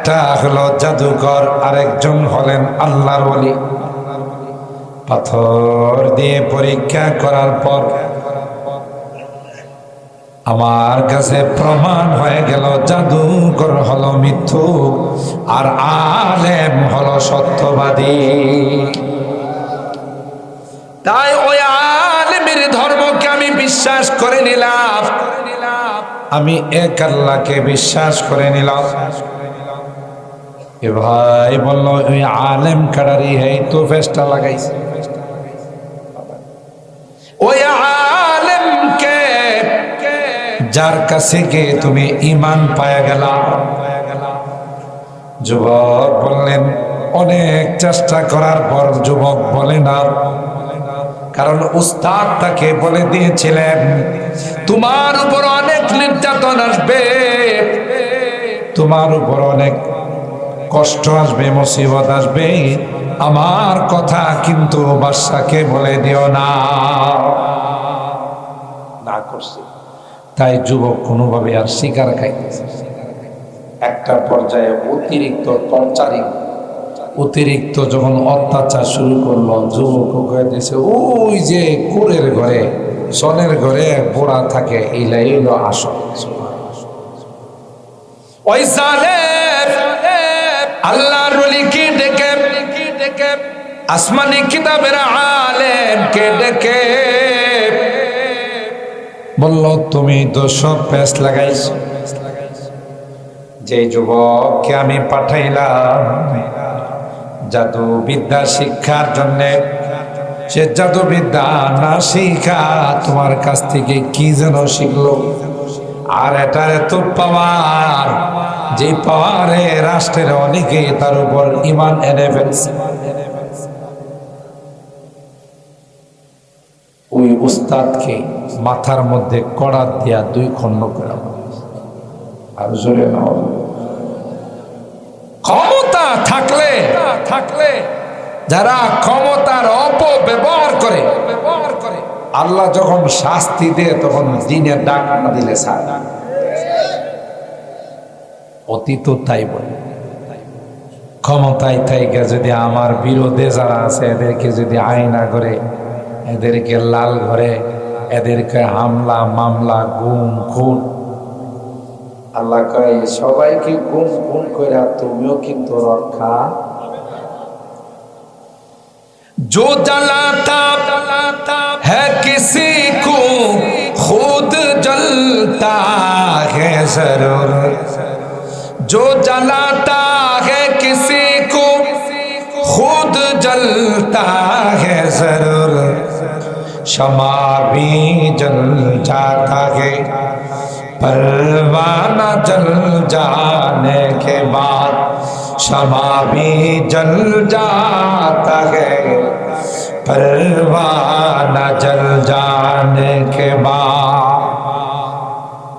একটা হলো জাদুকর আরেকজন হলেন আল্লাহর ওলি। পাথর দিয়ে পরীক্ষা করার পর আমার কাছে প্রমাণ হয়ে গেল জাদুকর হলো মিথ্যু আর আলেম হলো সত্যবাদী। তাই ওই আলেমের ধর্মকে আমি বিশ্বাস করে নিলাম। আমি এক আল্লাহকে বিশ্বাস করে নিলাম। এ ভাই বলল, ওই আলেম কাড়ারি এই তো ফেসটা লাগাইছে। ওই আলেমকে যার কাছে গিয়ে তুমি ইমান পায়া গেলা? যুবক বললেন, অনেক চেষ্টা করার পর যুবক বলে না, কারণ উস্তাদ তাকে বলে দিয়েছিলেন, তোমার উপর অনেক নির্যাতন আসবে, তোমার উপর অনেক কষ্ট আসবে মুসিবত আসবে আমার কথা কিন্তু বাদশাকে বলে দিও না। না করছে। তাই যুবক কোনোভাবে আর শিকার খাইতেছে। একটা পর্যায়ে অতিরিক্ত টর্চারিং অতিরিক্ত যখন অত্যাচার শুরু করল যুবক দিয়েছে ওই যে কুরের ঘরে সনের ঘরে বোড়া থাকে ইলাই হলো আসল। ওই জালেম আল্লাহর ওলিকে ডেকে ডেকে? আসমানি কিতাবের আলেম কে ডেকে? বলল, তুমি তো সব প্যাস লাগাইছো। যে যুবককে আমি পাঠাইলাম জাদু বিদ্যা শিক্ষার জন্যে, সে জাদু বিদ্যা না শিখা তোমার কাছ থেকে কি যেন শিখলো? আর এটা এত পাওয়ার যে পাওয়ারে রাষ্ট্রের অনেকে তার উপর ইমান এনে ফেলছে। ওই উস্তাদকে মাথার মধ্যে কড়া দিয়া দুই খণ্ড করে আর জোরে ক্ষমতা থাকলে থাকলে যারা ক্ষমতার অপব্যবহার করে ব্যবহার করে আল্লাহ যখন শাস্তি দেয় তখন দিনের ডাক না দিলে সার অতীত তাই বলে ক্ষমতায় থাইকা যদি আমার বিরোধে যারা আছে এদেরকে যদি আয়না করে এদেরকে লাল ঘরে এদেরকে হামলা মামলা গুম খুন আল্লাহ কয় সবাইকে গুম খুন করে তুমিও কিন্তু রক্ষা जो जलाता है किसी को खुद जलता है जरूर جو جلاتا ہے کسی کو، خود جلتا ہے ضرور۔ شمع بھی جل جاتا ہے۔ پروانہ جل جانے کے بعد شمع بھی جل جاتا ہے۔ پروانہ جل جانے کے بعد۔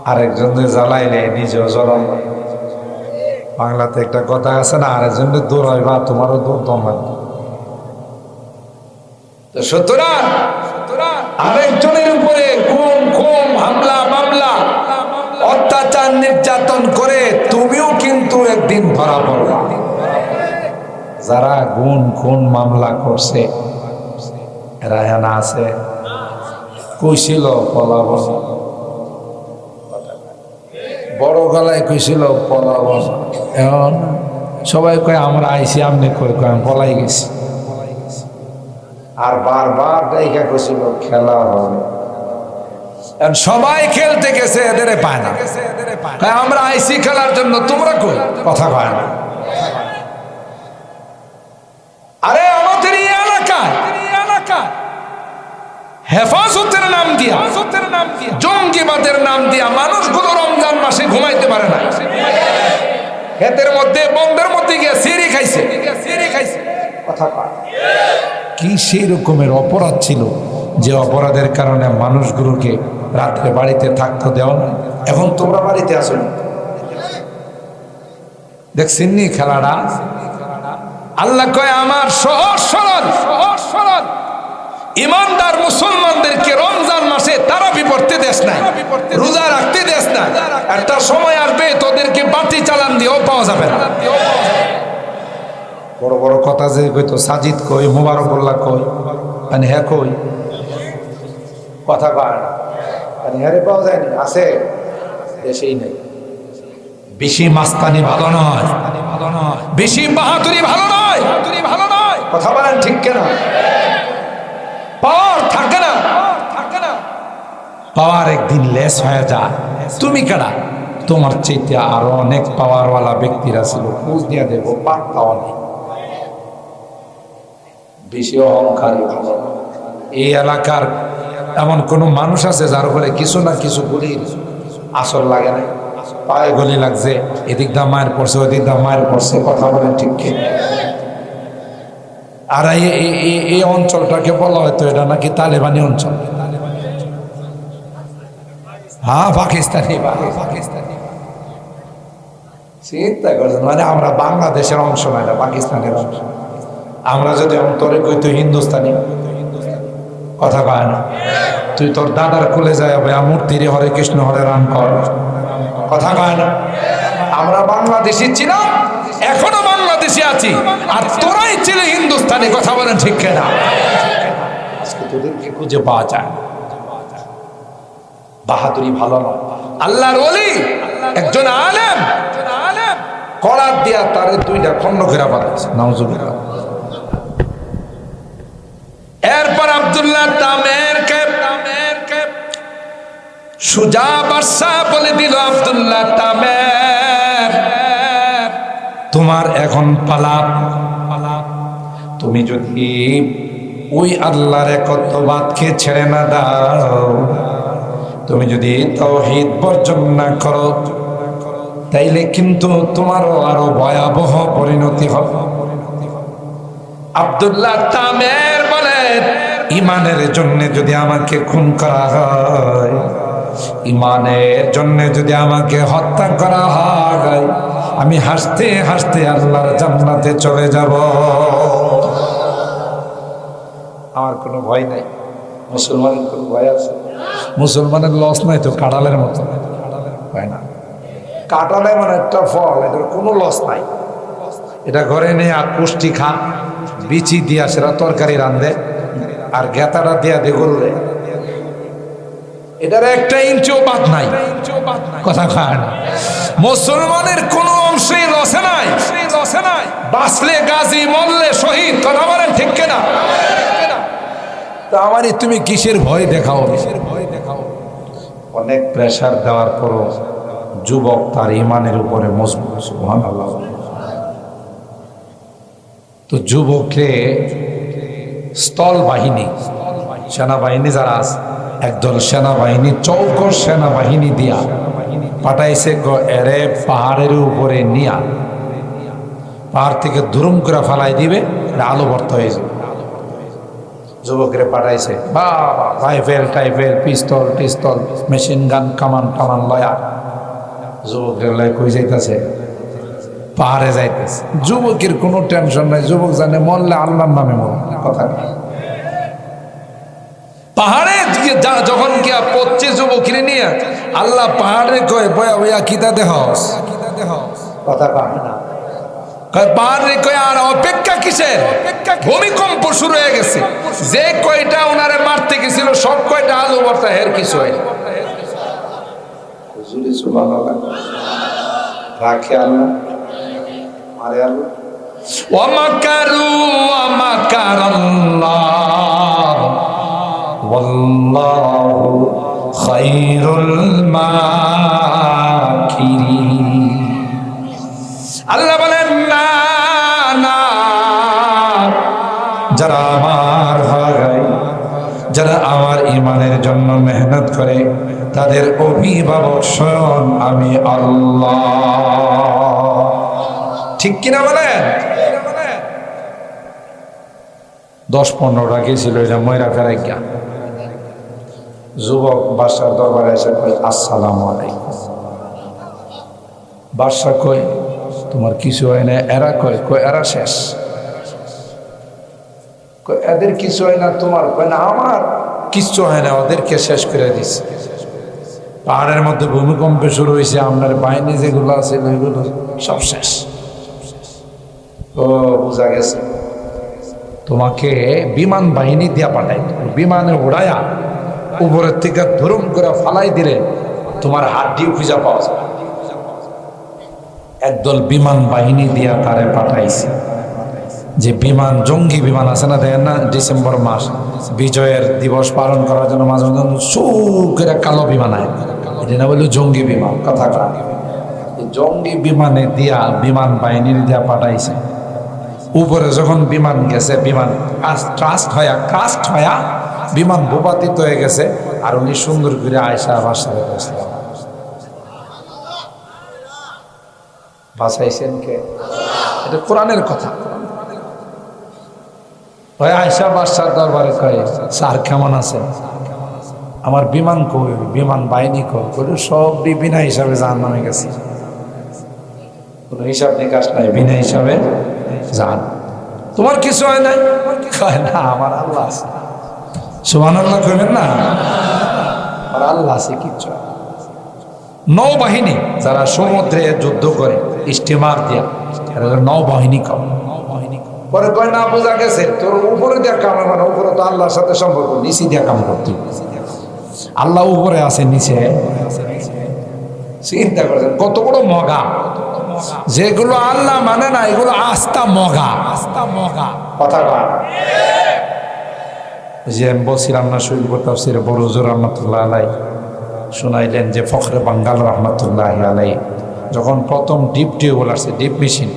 ارے আরেকজন لینی جو ضرور বাংলাতে একটা কথা আছে না, আরেকজন দৌড়াইবা তোমারও দৌড় দম লাগবে সুতরাং আরেকজনের উপরে খুন খুন, হামলা, মামলা, অত্যাচার, নির্যাতন করে তুমিও কিন্তু একদিন ধরা পড়বা। যারা গুণ খুন, মামলা করছে, এরা হেনা আছে। কইছিল পলাবন। বড় গলায় কইছিল, পলাবন। এখন সবাই কয়, আমরা আইসি আমনে কই? কয় পলাই গেছি। আর বারবার ডাইকা কইছিল, খেলা হবে। এখন সবাই খেলতে গেছে, এদের পায় না। আমরা আইসি খেলার জন্য, তোমরা কই? কথা কয় না। আরে আমাদের এই এলাকায় হেফাজতের নাম দিয়া জঙ্গিবাদের নাম দিয়া মানুষগুলো রমজান মাসে ঘুমাইতে পারে না। ক্ষেতের মধ্যে বন্ধের মধ্যে গিয়ে সিঁড়ি খাইছে। সিঁড়ি খাইছে কথা কি সেই রকমের অপরাধ ছিল যে অপরাধের কারণে মানুষগুলোকে রাত্রে বাড়িতে থাকতে দেওয়া এখন তোমরা বাড়িতে আসো দেখছেন নি খেলাটা, আল্লাহ কয়, আমার সহজ সরল সহজ সরল। ইমানদার মুসলমানদেরকে রমজান মাসে তারা বিপর্তে দেশ নাই রোজা রাখতে দেশ নাই। একটা সময় আসবে তোদেরকে বাতি চালান দিয়েও পাওয়া যাবে না। বড় বড় কথা যে কইতো সাজিদ কই মুবারকুল্লাহ কই মানে হ্যাঁ কই। কথা কয় না। মানে হ্যাঁ পাওয়া যায়নি। আছে। দেশেই নেই। বেশি মাস্তানি ভালো নয়। বেশি বাহাদুরি ভালো নয়। ভালো নয়। কথা বলেন ঠিক কেনা? পাওয়ার থাকে না। পাওয়ার একদিন লেস হয়ে যায়। তুমি কেনা তোমার চাইতে আরও অনেক পাওয়ারওয়ালা ব্যক্তিরা ছিল, খোঁজ দিয়ে দেবো পাত্তাও নেই। বেশি অহংকারী এই এলাকার এমন কোন মানুষ আছে যার উপরে কিছু না কিছু গুলির আসর লাগে না। পায়ে গলি লাগছে, এদিক দা মায়ের পড়ছে, ওদিক দা মায়ের পড়ছে, কথা বলেন ঠিক আর এই- অঞ্চলটাকে বলা হয়তো এটা নাকি তালেবানি অঞ্চল। হ্যাঁ পাকিস্তানি চিন্তা করছেন মানে আমরা বাংলাদেশের অংশ না, এটা পাকিস্তানের অংশ। আমরা যদি অন্তরে কই, তুই হিন্দুস্তানি? কথা কয় না। তুই তোর দাদার কুলে যায় হবে মূর্তিরে হরে, কৃষ্ণ হরে, রাম কর। কথা কয় না? আমরা বাংলাদেশি ছিলাম। বাংলাদেশি আছি। আর তোরাই ছিলে হিন্দুস্তানি, কথা বলেন ঠিক কেনা? আজকে তোদেরকে খুঁজে পাওয়া যায়? বাহাদুরি ভালো নয়। আল্লাহর ওলি, একজন আলেম। করার দিয়া তারে দুইটা খন্ড ঘেরা নাউজুবিল্লাহ। এরপর আব্দুল্লাহ সুজা বাদশাহ বলে দিল আব্দুল্লাহ তামের তোমার এখন পালাপ পালাপ তুমি যদি ওই আল্লাহর একত্ববাদকে ছেড়ে না দাও, তুমি যদি তহিদ বর্জন না করো, তাইলে কিন্তু তোমারও আরও ভয়াবহ পরিণতি হবে। আবদুল্লাহ তামের বলেন ইমানের জন্য যদি আমাকে খুন করা হয়, ইমানের জন্য যদি আমাকে হত্যা করা হয় আমি হাসতে হাসতে আল্লাহর জান্নাতে চলে যাব। আমার কোনো ভয় নাই। মুসলমানের কোনো ভয় আছে? মুসলমানের লস নাই তো কাঁড়ালের মতো। হয় না। কাঁঠালে মানে একটা ফল, এটার কোনো লস নাই। এটা ঘরে নিয়ে আর পুষ্টি খা, বিচি দিয়া সেটা তরকারি রান্ধে আর গেতাটা দিয়া দে গরুরে। এটার একটা ইঞ্চিও বাদ নাই। কথা খায় না। মুসলমানের কোন অংশেই রসে নাই। রসে নাই। বাঁচলে গাজী মরলে শহীদ কথা বলেন ঠিক কিনা? তা আমারই তুমি কিসের ভয় দেখাও? কিসের ভয় দেখাও? অনেক প্রেশার দেওয়ার পরও যুবক তার ইমানের উপরে মজবুত সুবহানাল্লাহ। তো যুবককে স্থল বাহিনী। সেনাবাহিনী যারা আছে একদল সেনাবাহিনী, চৌকর সেনাবাহিনী দিয়া পাঠাইছে এরে পাহাড়ের উপরে নিয়া। পাহাড় থেকে দুরুম করে ফালাই দিবে আলো ভর্ত হয়ে যাবে। যুবকের পাঠাইছে, বা রাইফেল, টাইফেল, পিস্তল, টিস্তল, মেশিন গান, কামান, টামান লয়া। যুবকের লয় কই যাইতেছে? পাহাড়ে যাইতেছে। যুবকের কোনো টেনশন নাই, যুবক জানে মরলে আল্লাহর নামে মর কথা না। পাহাড়ে গিয়ে যা- যখন গিয়া পড়ছে যুবকের নিয়ে আল্লাহ পাহাড়ে কয় বয়া বয়া কিতা দেহ কথা কয় না কয় পাহাড়ে কয় আর অপেক্ষা কিসের ভূমিকম্প শুরু হয়ে গেছে যে কয়টা ওনারে মারতে গেছিল সব কয়টা আলু বর্তা হের কিছু হয় হুজুরে সুবহানাল্লাহ রাখে আল্লাহ মারে আল্লাহ ومكروا ومكر الله والله خير الماكرين আল্লাহ বলেন না না যারা আমার ভাগায় যারা আমার ইমানের জন্য মেহনত করে তাদের অভিভাবক স্বয়ং আমি আল্লাহ ঠিক কিনা বলেন দশ পনেরোটা গেছিল এটা ময়রা ফেরাই জ্ঞান যুবক বাসার দরবারে এসে কই আসসালাম আলাইকুম। বাদশা কই তোমার কিছু হয় না? এরা কয় কয়, এরা শেষ। কয়, এদের কিছু হয় না তোমার? কয়, না, আমার কিচ্ছু হয় না, ওদেরকে শেষ করে দিচ্ছে পাহাড়ের মধ্যে ভূমিকম্প শুরু হয়েছে, আপনার বাহিনী যেগুলো আছে, ওইগুলো সব শেষ। ও, বোঝা গেছে। তোমাকে বিমান বাহিনী দিয়া পাঠাই বিমানে উড়ায়া উপরের থেকে ধরুম করে ফালাই দিলে তোমার হাড্ডি খুঁজা পাওয়া যাবে। একদল বিমান বাহিনী দিয়া তারে পাঠাইছে। যে বিমান, জঙ্গি বিমান আছে না দেখেন না? ডিসেম্বর মাস। বিজয়ের দিবস পালন করার জন্য মাঝে মাঝে সু করে কালো বিমান আয় এটা না বলল জঙ্গি বিমান, কথা জঙ্গি বিমানে দিয়া, বিমান বাহিনীর দিয়া পাঠাইছে। উপরে যখন বিমান গেছে, বিমান ট্রাস্ট হয়া কাস্ট হয়া বিমান ভূপাতিত হয়ে গেছে, আর উনি সুন্দর করে আয়সা বসলেন বাসাইছেন কে? এটা কোরআনের কথা। আয়সা বাদশার দরবারে স্যার, কেমন আছে আমার বিমান কই? বিমান বাহিনী কই? সব বিনা হিসাবে জাহান নামে গেছে। কোনো হিসাব নিকাশ নাই? বিনা হিসাবে জান তোমার কিছু হয় নাই? না, আমার আল্লাহ আছে। সুমান আল্লাহ কইবেন না? আমার আল্লাহ আছে কিচ্ছু নৌবাহিনী যারা সমুদ্রে যুদ্ধ করে স্টিমার দিয়া নৌবাহিনী কম। পরে কয় না বোঝা গেছে তোর উপরে দিয়া কাম মানে উপরে তো আল্লাহর সাথে সম্পর্ক নিচে দিয়া কাম করতে আল্লাহ উপরে আছে নিচে। চিন্তা করেছেন কত বড় মগা। যেগুলো আল্লাহ মানে না এগুলো আস্তা মগা আস্তা মগা। কথা কয়। যে আমি বলছিলাম না শহীদ তাফসির বড় জোর রহমতুল্লাহ আলাই শোনাইলেন যে ফখরে বাঙ্গাল রহমতুল্লাহ আলাই যখন প্রথম ডিপ টিউবওয়েল আসছে, ডিপ মেশিন,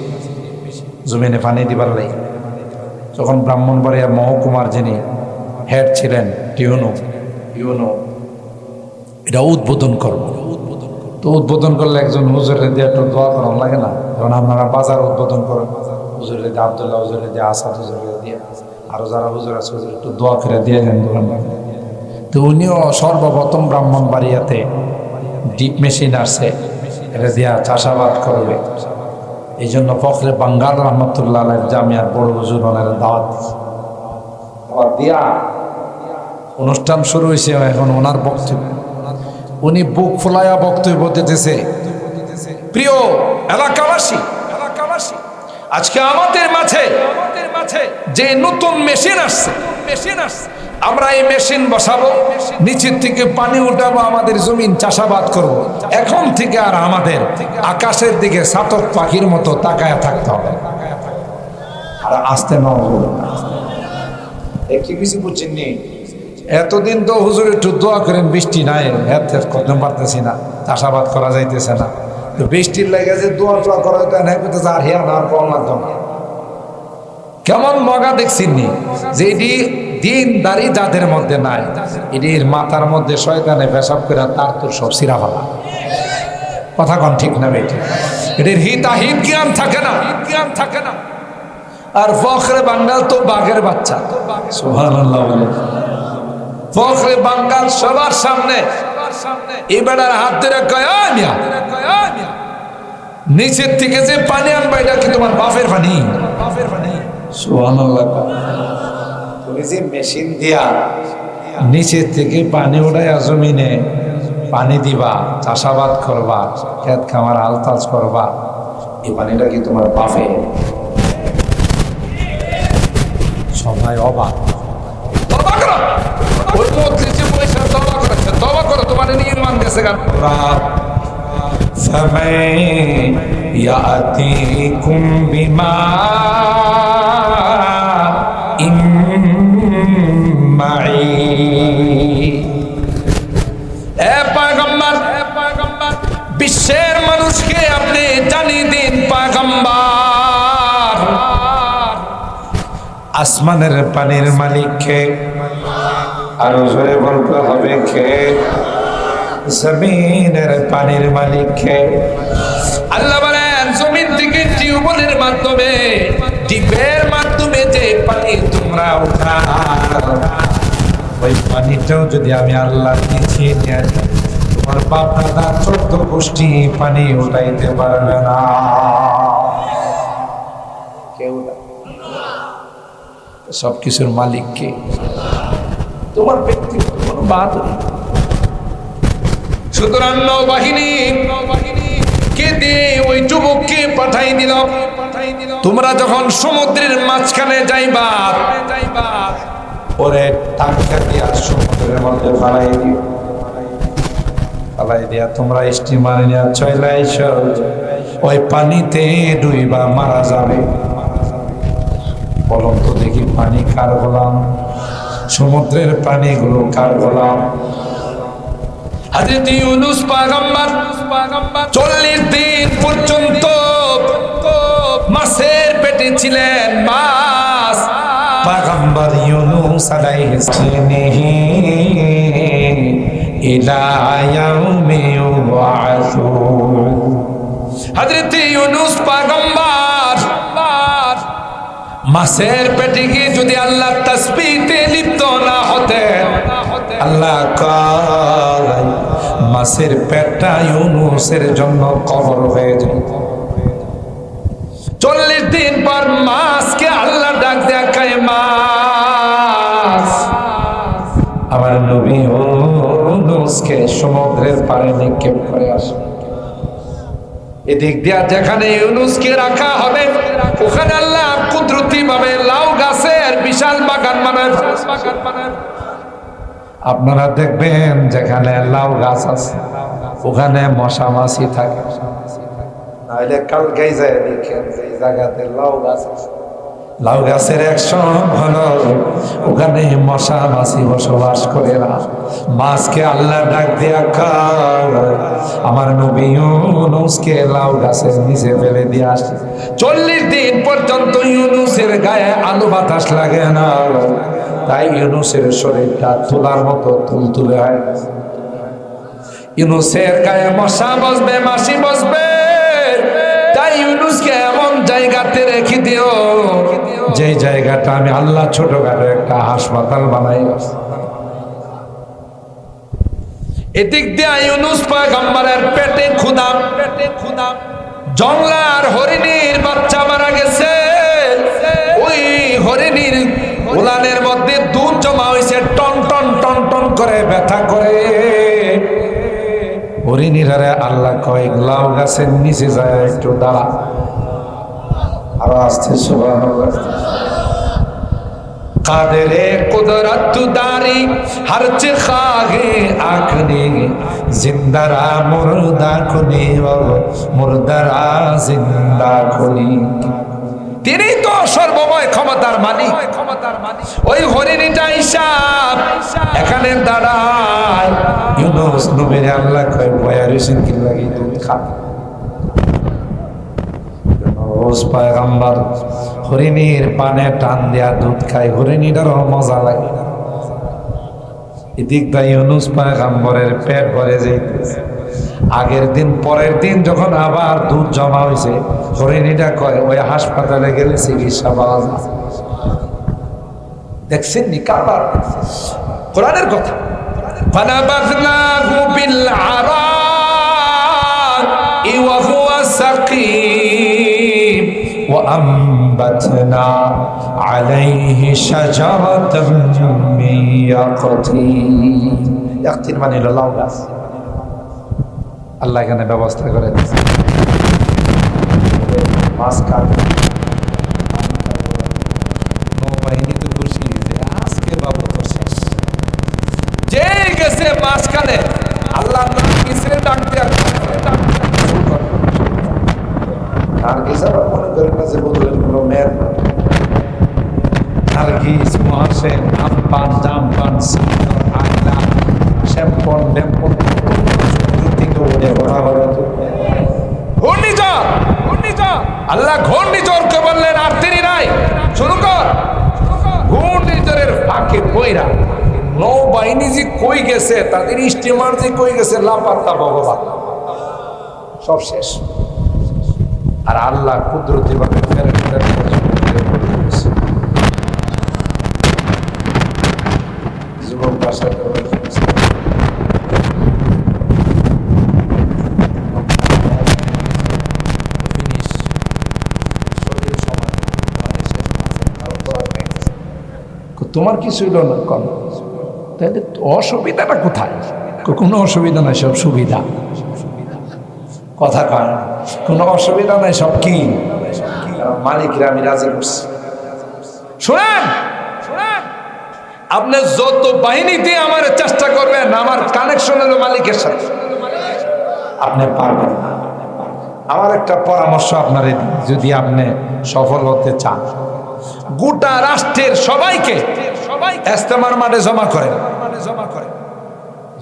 জমিনে পানি দিবার লাই যখন ব্রাহ্মণবাড়িয়া মহকুমার যিনি হেড ছিলেন, টিউনো ইউনো এটা উদ্বোধন করব। তো উদ্বোধন করলে একজন হুজুরে দিয়ে একটু দোয়া করার লাগে না? যখন আপনারা বাজার উদ্বোধন করেন হুজুরে দিয়ে আবদুল্লাহ হুজুরে দিয়ে আসাদ হুজুরে দিয়ে। আরও যারা হুজুর আছে, হুজুর, একটু দোয়া করে দিয়ে দেন দোকান তো উনিও সর্বপ্রথম ব্রাহ্মণ বাড়িয়াতে ডিপ মেশিন আসছে এটা দিয়া চাষাবাদ করবে। এই জন্য ফখরে বাঙ্গাল রহমতুল্লাহ জামিয়ার বড় হুজুর ওনার দাওয়াত। দাওয়াত দিয়া অনুষ্ঠান শুরু হয়েছে, এখন ওনার বক্তব্য। উনি বুক ফুলাইয়া বক্তব্য দিতেছে, প্রিয় এলাকাবাসী এলাকাবাসী, আজকে আমাদের মাঝে যে নতুন মেশিন আসছে মেশিন আসছে। আমরা এই মেশিন বসাবো, নিচের থেকে পানি উঠাবো, আমাদের জমিন চাষাবাদ করব। এখন থেকে আর আমাদের আকাশের দিকে সাতক পাখির মতো তাকায় থাকতে হবে। আর আসতে না একটি কিছু বুঝছেন এতদিন তো হুজুর একটু দোয়া করেন, বৃষ্টি নাই হ্যাঁ করতে পারতেছি না, চাষাবাদ করা যাইতেছে না। বৃষ্টির লেগে যে দোয়া টোয়া করা করতেছে আর হিয়া না কম না। কেমন মগা দেখছিনি যে এটি দিন দাড়ি যাদের মধ্যে নাই, এটির মাথার মধ্যে শয়তানে পেশাব করে তার তোর সব সিরা ফেলা। কথা কন ঠিক না বেটি? এটির হিতাহিত জ্ঞান থাকে না জ্ঞান থাকে না। আর ফখরে বাঙ্গাল তো বাঘের বাচ্চা। ফখরে বাঙ্গাল সবার সামনে। এবার হাত ধরে কয়, "আয় নিচের থেকে যে পানি আনবা, এটা কি তোমার বাপের পানি বাপের পানি? সোহান মেশিন দিয়া নিচের থেকে পানি ওঠায় জমিনে পানি দিবা চাষাবাদ করবা খেত খামার আলতাজ করবা এই পানিটা কি তোমার বাপে? সবাই অবাক। ওই মন্ত্রী পয়সা করে তোমার নির্মাণ দেশে গান समय জানিয়ে দিন পাগম্বর। আসমানের পানির মালিককে আরও জোরে বলতে হবে কে? জমিনের পানির মালিককে আল্লাহ বলেন জমিন থেকে টিউবওয়েলের মাধ্যমে ডিপের মাধ্যমে যে পানি তোমরা উঠা ওই পানিটাও যদি আমি আল্লাহ নিচে নিয়ে তোমার বাপ দাদা চোদ্দ গোষ্ঠী পানি উঠাইতে পারবে না। কেউ না। সব কিছুর মালিক কে? তোমার ব্যক্তিগত কোনো বাদ নেই। সুতরাং নৌবাহিনী কে দিয়ে ওই যুবককে পাঠাই দিল? তোমরা যখন সমুদ্রের মাঝখানে যাইবা ওরে টাকা দিয়া সমুদ্রের মধ্যে ফালাই দিও। ফালাই দিয়া, তোমরা স্টিমার নিয়ে চলে আইসো। ওই পানিতে ডুইবা মারা যাবে। তো দেখি পানি কার গোলাম? সমুদ্রের পানিগুলো কার গোলাম? ইউনুস পাগাম্বার, চল্লিশ দিন পর্যন্ত মাছের পেটে ছিলেন মাছ। পাগাম্বার ইউনুস আলাইহিস ইলা ইয়াউমি ইউবআসুন হযরত ইউনুস পাগাম্বার। মাছের পেটে গিয়ে যদি আল্লাহ তসবিতে লিপ্ত না হতেন, আল্লাহ মাছের পেটটা ইউনুসের জন্য কবর হয়ে যায় চল্লিশ দিন পর মাছকে আল্লাহ ডাক দেখায় মাছ। আমার নবী ইউনুসকে সমুদ্রের পাড়ে নিক্ষেপ করে আসে। এদিক দিয়া যেখানে ইউনুসকে রাখা হবে, ওখানে আল্লাহ কুদরতি ভাবে লাউ গাছের বিশাল বাগান আপনারা দেখবেন যেখানে লাউ গাছ আছে, ওখানে মশা মাছি থাকে। নাহলে কালকেই যায় দেখেন এই জায়গাতে লাউ গাছ আছে। লাউ গাছের একশো হলো, ওখানে মশা মাছি বসবাস করে না। মাছকে আল্লাহ ডাক দিয়া খাও। আমার নবী লাউ গাছের নিচে ফেলে দিয়ে আসে। চল্লিশ দিন পর্যন্ত ইউনুসের গায়ে আলু বাতাস লাগে না। তাই ইউনুসের শরীরটা তোলার মতো তুল তুলে হয়। ইউনুসের গায়ে মশা বসবে মাসি বসবে। জায়গাতে রেখে দিও। যে জায়গাটা আমি আল্লাহ ছোটখাটো একটা হাসপাতাল বানাই। এদিক দিয়ে ইউনুস পয়গম্বরের পেটে খুদাম পেটে খুদাম জংলার হরিণীর বাচ্চা মারা গেছে। ওই হরিণীর উলানের মধ্যে দুধ জমা হয়েছে টন টন টন টন করে ব্যথা করে। হরিণীরারে আল্লাহ কয়েক লাউ গাছের নিচে যায় একটু দাঁড়া। তিনি তো সর্বময় ক্ষমতার মালিক। ওই হরিণীটা হিসাব এখানে দাঁড়ায়। আল্লাহ কয় বয়া রেশন কি লাগি দুধ খা। রোজ পায়গাম্বার হরিণীর পানে টান দেয়া দুধ খায় হরিণীটারও মজা লাগে এদিক দা ইউনুস পায়গাম্বরের পেট ভরে যাইতেছে আগের দিন পরের দিন যখন আবার দুধ জমা হয়েছে হরিণীটা কয় ওই হাসপাতালে গেলে চিকিৎসা পাওয়া যায় দেখছেন নি কারবার কোরআনের কথা فنبذناه بالعراء وهو سقيم وأنبتنا عليه شجرة من يقطين يقطين মানে হলো লাউ গাছ আল্লাহ এখানে ব্যবস্থা করে দিয়েছে মাছ কাট আল্লাহ ঘূর্ণিঝড়কে বললেন, আর তিনি নাই। শুরু কর। ঘূর্ণিঝড়ের ফাঁকে বইরা নৌবাহিনী যে কই গেছে, তাদের স্টিমার যে কই গেছে, লাপাত্তা ভগবান। সব শেষ। আর আল্লাহ কুদরতি ভাবে ফেরে ফেরে যুবক বাসায় তোমার কিছু না, কম। তাহলে অসুবিধাটা কোথায়? কোনো অসুবিধা নাই, সব সুবিধা। কথা কয় কোনো অসুবিধা নাই, সব কি? মালিকরা আমি রাজি করছি। শুনেন আপনি যত বাহিনী দিয়ে আমার চেষ্টা করবেন, আমার কানেকশন হলো মালিকের সাথে। আপনি পারবেন আমার একটা পরামর্শ আপনার যদি আপনি সফল হতে চান। গোটা রাষ্ট্রের সবাইকে সবাই এস্তেমার মাঠে জমা করে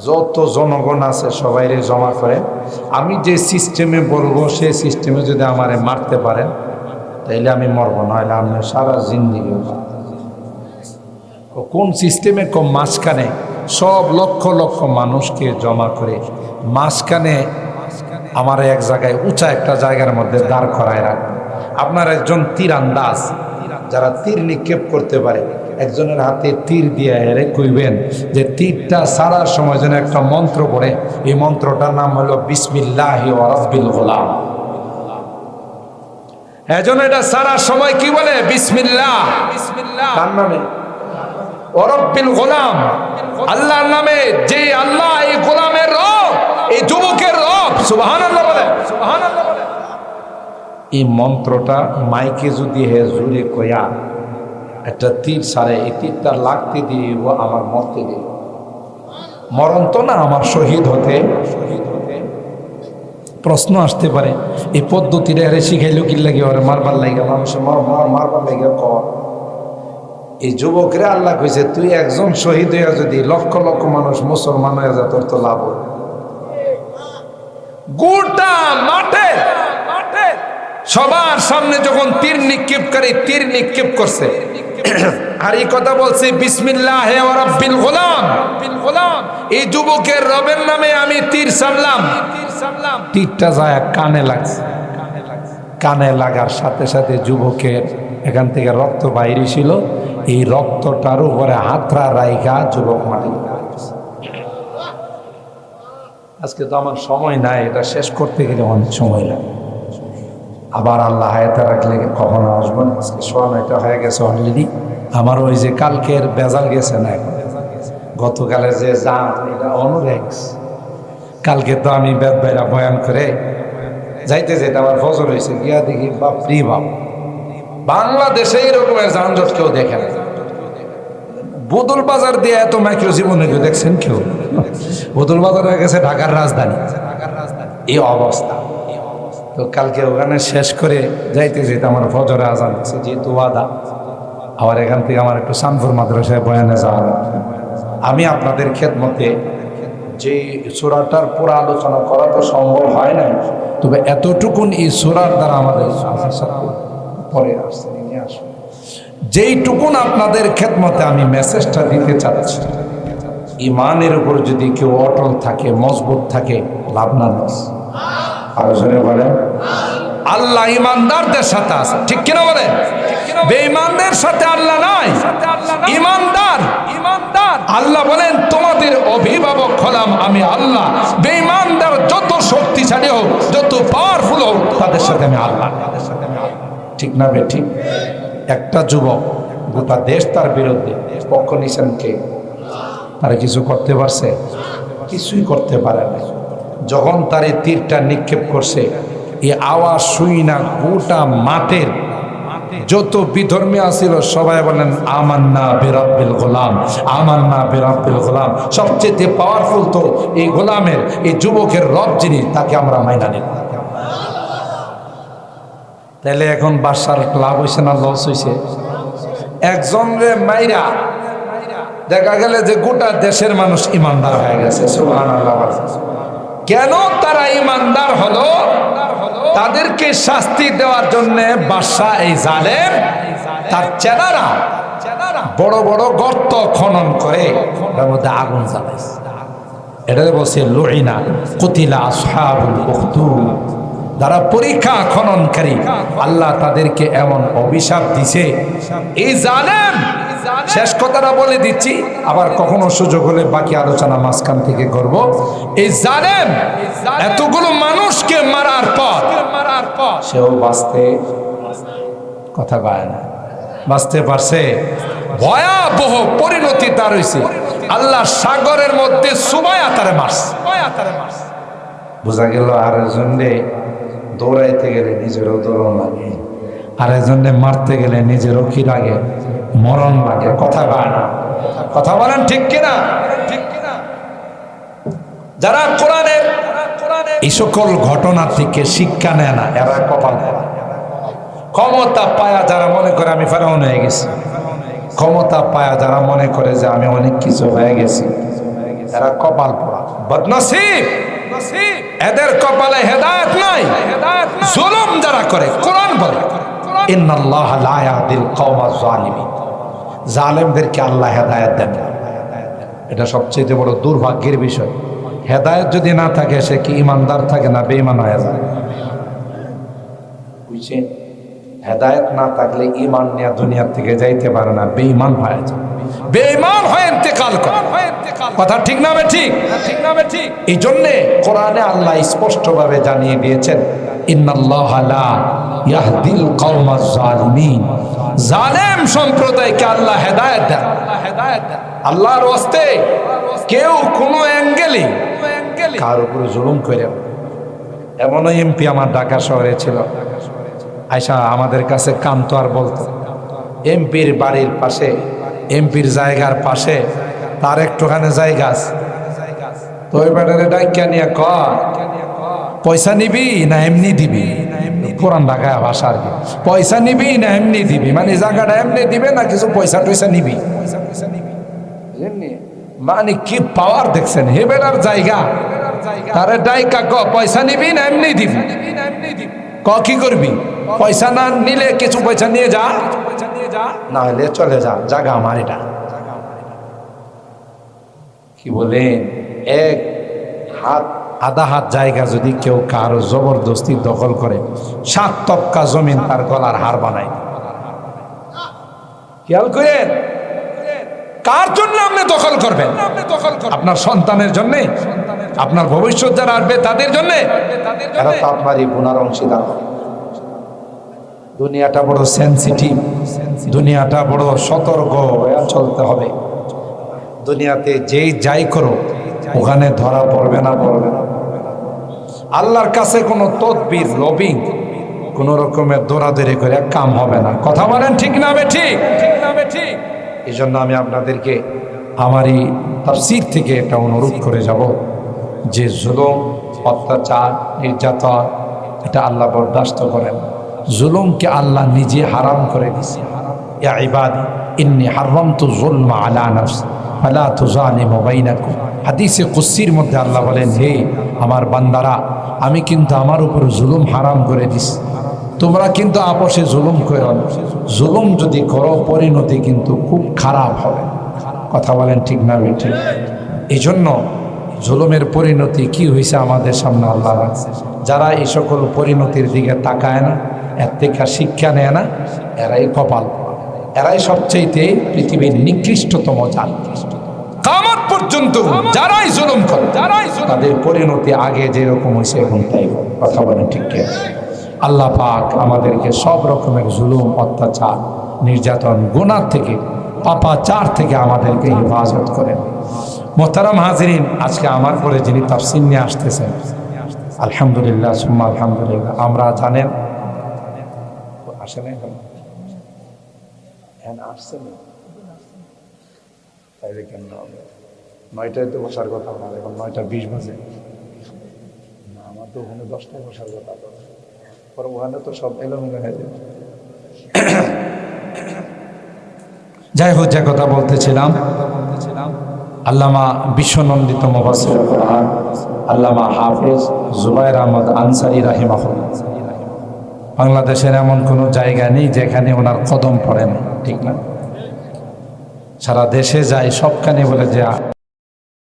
যত জনগণ আছে সবাইরে জমা করে। আমি যে সিস্টেমে বলব, সেই সিস্টেমে যদি আমারে মারতে পারেন, তাইলে আমি মরব নইলে আমি সারা জিন্দিগি কোন সিস্টেমে কম মাঝখানে সব লক্ষ লক্ষ মানুষকে জমা করে, মাঝখানে আমার এক জায়গায় উঁচা একটা জায়গার মধ্যে দাঁড় করায় রাখবে। আপনার একজন তীর আন্দাজ। যারা তীর নিক্ষেপ করতে পারে, একজনের হাতে তীর দিয়ে হেরে কইবেন যে তীরটা সারার সময় যেন একটা মন্ত্র পড়ে। এই মন্ত্রটার নাম হলো বিসমিল্লাহি ওয়ারাব্বিল গোলাম। এজন্য এটা সারা সময় কি বলে? বিসমিল্লাহ। তার নামে ওরব্বিল গোলাম। আল্লাহর নামে যে আল্লাহ এই গোলামের রব, এই যুবকের রব সুবহানাল্লাহ বলে। এই মন্ত্রটা মাইকে যদি হে জুড়ে কয়া, একটা তীর সারে, এই তীরটা লাগতে দিয়ে ও আমার মরতে দিয়ে মরণ তো না আমার শহীদ হতে। শহীদ হতে প্রশ্ন আসতে পারে এই পদ্ধতিটা আরে শিখাইলো কি লাগে? ওরে মারবার লাগে মার মারবার লাগে ক এই যুবকরা আল্লাহ কইছে, তুই একজন শহীদ হইয়া যদি লক্ষ লক্ষ মানুষ মুসলমান হয়ে যা, তোর তো লাভ। গোটা মাঠে মাঠে। সবার সামনে যখন তীর নিক্ষেপ করে, তীর নিক্ষেপ করছে। আর এই কথা বলছে, বিসমিল্লাহ রাব্বিল গোলাম। এই যুবকের রবের নামে আমি তীর সামলাম। তীর সামলাম তীরটা যায় কানে লাগছে। কানে লাগার সাথে সাথে যুবকের এখান থেকে রক্ত বাইরে ছিল এই রক্তটার উপরে হাতরা রাইগা যুবক মাটি আজকে তো আমার সময় নাই, এটা শেষ করতে গেলে অনেক সময় লাগে। আবার আল্লাহ হায়াতে রাখলে কখনো আসব না? আজকে সোয়া নয়টা হয়ে গেছে অলরেডি আমার ওই যে কালকের বেজাল গেছে না এখন? গতকালের যে এটা অনুরেক্স কালকে তো আমি বেদ বাইরা বয়ান করে যাইতে যেতে আমার ফজর হয়েছে। গিয়া দেখি, বাপরি বাপ। বাংলাদেশে এই রকমের যানজট কেউ দেখে না। বদল বাজার দিয়ে এত মাইক্রো জীবনে কেউ দেখছেন কেউ? বদল বাজার হয়ে গেছে ঢাকার রাজধানী। এই অবস্থা। তো কালকে ওখানে শেষ করে যাইতে যেতে আমার ফজরে আজান আছে, যেহেতু ওয়াদা। আবার এখান থেকে আমার একটু শানপুর মাদ্রাসায় বয়ানে যাওয়া লাগবে। আমি আপনাদের খেদমতে যে সুরাটার পুরো আলোচনা করা তো সম্ভব হয় না তবে এতটুকুন এই সুরার দ্বারা আমাদের পরে আসছে, নিয়ে আসবে। যেইটুকুন আপনাদের খেদমতে আমি মেসেজটা দিতে চাচ্ছি, ইমানের উপর যদি কেউ অটল থাকে, মজবুত থাকে, লাভ না লস আলোচনা বলেন। আল্লাহ ইমানদারদের সাথে আছে। ঠিক কিনা বলে বেঈমানদের সাথে আল্লাহ নাই। ইমানদার। ইমানদার আল্লাহ বলেন, তোমাদের অভিভাবক হলাম আমি আল্লাহ। বেঈমানদার যত শক্তিশালী হোক, যত পাওয়ারফুল হোক, তাদের সাথে আমি আল্লাহ। তাদের সাথে আমি আল্লাহ ঠিক না ঠিক? একটা যুবক গোটা দেশ তার বিরুদ্ধে পক্ষ নিছেন কে? তারা কিছু করতে পারছে? কিছুই করতে পারে না। যখন তার এই তীরটা নিক্ষেপ করছে এই আওয়াজ শুই না, গোটা মাঠের যত বিধর্মী আছিল, সবাই বলেন, আমান্না বেরাব্বিল গোলাম, আমান্না বেরাব্বিল গোলাম। সবচেয়ে পাওয়ারফুল তো এই গোলামের, এই যুবকের রব যিনি, তাকে আমরা মাইনা নিব তাহলে এখন বাসার লাভ হয়েছে না লস হয়েছে একজন রে মাইরা, দেখা গেলে যে গোটা দেশের মানুষ ইমানদার হয়ে গেছে, সুবহানাল্লাহ কেন তারা ইমানদার হলো? তাদেরকে শাস্তি দেওয়ার জন্য বাদশাহ এই জালেম, তার চেনারা বড় বড় গর্ত খনন করে ওটার মধ্যে আগুন জ্বালাইছে। এটা বলছে, লুইনা কুতিলা আসহাবুল উখদুদ যারা পরীক্ষা খননকারী, আল্লাহ তাদেরকে এমন অভিশাপ দিছে। এই জালেম শেষ কথাটা বলে দিচ্ছি। আবার কখনো সুযোগ হলে বাকি আলোচনা মাঝখান থেকে করব। এই জালেম এতগুলো মানুষকে মারার পর মারার পর সেও বাঁচতে কথা কয় না। বাঁচতে পারছে। ভয়াবহ পরিণতি তার হয়েছে আল্লাহ সাগরের মধ্যে সুবায়া তারে মারছে বোঝা গেল আর জন্যে দৌড়াইতে গেলে নিজেরও দৌড়ন লাগে। আর এজন্য মারতে গেলে নিজেরও কি লাগে। মরণ লাগে, কথা কয় কথা বলেন ঠিক কিনা? ঠিক কিনা যারা কোরআনের এই সকল ঘটনা থেকে শিক্ষা নেয় না, এরা কপাল ক্ষমতা পায়া যারা মনে করে আমি ফেরাউন হয়ে গেছি, ক্ষমতা পায়া যারা মনে করে যে আমি অনেক কিছু হয়ে গেছি, এরা কপাল পড়া। এদের কপালে হেদায়েত নাই, জুলুম যারা করে, কোরআন বলে। জালেমদেরকে আল্লাহ হেদায়েত দেন। এটা সবচেয়ে বড় দুর্ভাগ্যের বিষয়। হেদায়েত যদি না থাকে, সে কি ইমানদার থাকে না বেঈমান হয়ে যায়? বুঝছেন? হেদায়েত না থাকলে ইমান নিয়ে দুনিয়ার থেকে যাইতে পারে না, বেঈমান হয়ে যায়। বেঈমান ইন্তেকাল ঠিক না ঠিক ঠিক? এই জন্য কোরআনে আল্লাহ স্পষ্টভাবে জানিয়ে দিয়েছেন সম্প্রদায়কে আল্লাহ কোনো কার জুলুম করে। না। এমনও এমপি আমার ঢাকা শহরে ছিল। আয়সা আমাদের কাছে কামতো আর বলতো। এমপির বাড়ির পাশে, এমপির জায়গার পাশে, তার একটুখানে জায়গা আছে। তো ওই ডাকিয়া নিয়ে ক পয়সা নিবি না এমনি দিবি? পুরান ঢাকায় ভাষা আর কি। পয়সা নিবি না এমনি দিবি? মানে জায়গাটা এমনি দিবে না কিছু পয়সা টয়সা নিবি? মানে কি পাওয়ার দেখছেন? হে বেড়ার জায়গা। তারে ডাইকা ক পয়সা নিবি না এমনি দিবি? ক কি করবি? পয়সা না নিলে কিছু পয়সা নিয়ে যা। না হলে চলে যা জায়গা আমার এটা। কি বলেন? এক হাত আধা হাত জায়গা যদি কেউ কারও জবরদস্তি দখল করে সাত তপকা জমিন তার গলার হার বানায়। খেয়াল করেন? কার জন্য আপনি দখল করবেন? আপনার সন্তানের জন্য? আপনার ভবিষ্যৎ যারা আসবে তাদের জন্য? এরা তো আপনারই গুণার অংশীদার। দুনিয়াটা বড় সেন্সিটিভ দুনিয়াটা বড় সতর্ক হয়ে চলতে হবে। দুনিয়াতে যেই যাই করো ওখানে ধরা পড়বে না পড়বে না। আল্লাহর কাছে কোনো তদবির, লবিং, কোন রকমের দৌড়াদৌড়ি করে কাম হবে না। কথা বলেন ঠিক না বে ঠিক? না বে ঠিক এই জন্য আমি আপনাদেরকে আমারই তাফসির থেকে একটা অনুরোধ করে যাব যে জুলুম, অত্যাচার, নির্যাতন, এটা আল্লাহ বরদাস্ত করেন। জুলুমকে আল্লাহ নিজে হারাম করে দিছে যুলমা আলা হাদিসে কুসির মধ্যে আল্লাহ বলেন, হে আমার বান্দারা আমি কিন্তু আমার উপর জুলুম হারাম করে দিছি। তোমরা কিন্তু আপসে জুলুম করো জুলুম যদি করো, পরিণতি কিন্তু খুব খারাপ হবে। কথা বলেন ঠিক না ঠিক এই জন্য জুলুমের পরিণতি কি হয়েছে আমাদের সামনে আল্লাহ যারা এই সকল পরিণতির দিকে তাকায় না, এর থেকে শিক্ষা নেয় না, এরাই কপাল। এরাই সবচেয়ে পৃথিবীর নিকৃষ্টতম জাত। পর্যন্ত যারাই জুলুম করে, যারাই তাদের পরিণতি আগে যেরকম হয়েছে, এখন তাই কথা বলেন ঠিক আল্লাহ পাক আমাদেরকে সব রকমের জুলুম, অত্যাচার, নির্যাতন গুণার থেকে, পাপাচার থেকে আমাদেরকে হেফাজত করেন। মোহতারাম হাজরিন, আজকে আমার পরে যিনি তাফসিন নিয়ে আসতেছেন, আলহামদুলিল্লাহ, সুম্মা আলহামদুলিল্লাহ, আমরা জানেন। আসে না এখন। এখন আসছে না তাইলে কেন হবে? নয়টায় তো বসার কথা আমার এখন নয়টা বিশ বাজে। না, আমার তো ওখানে দশটায় বসার কথা। পরে ওখানে তো সব এলোমেলো হয়ে যাবে যাই হোক, যে কথা বলতেছিলাম, আল্লামা বিশ্বনন্দিত মুবাসির কোরআন, আল্লামা হাফেজ জুবাইর আহমদ আনসারি রাহিমাহুল্লাহ। বাংলাদেশের এমন কোনো জায়গা নেই যেখানে ওনার কদম পড়ে না ঠিক না? সারা দেশে যায় সবখানে বলে যে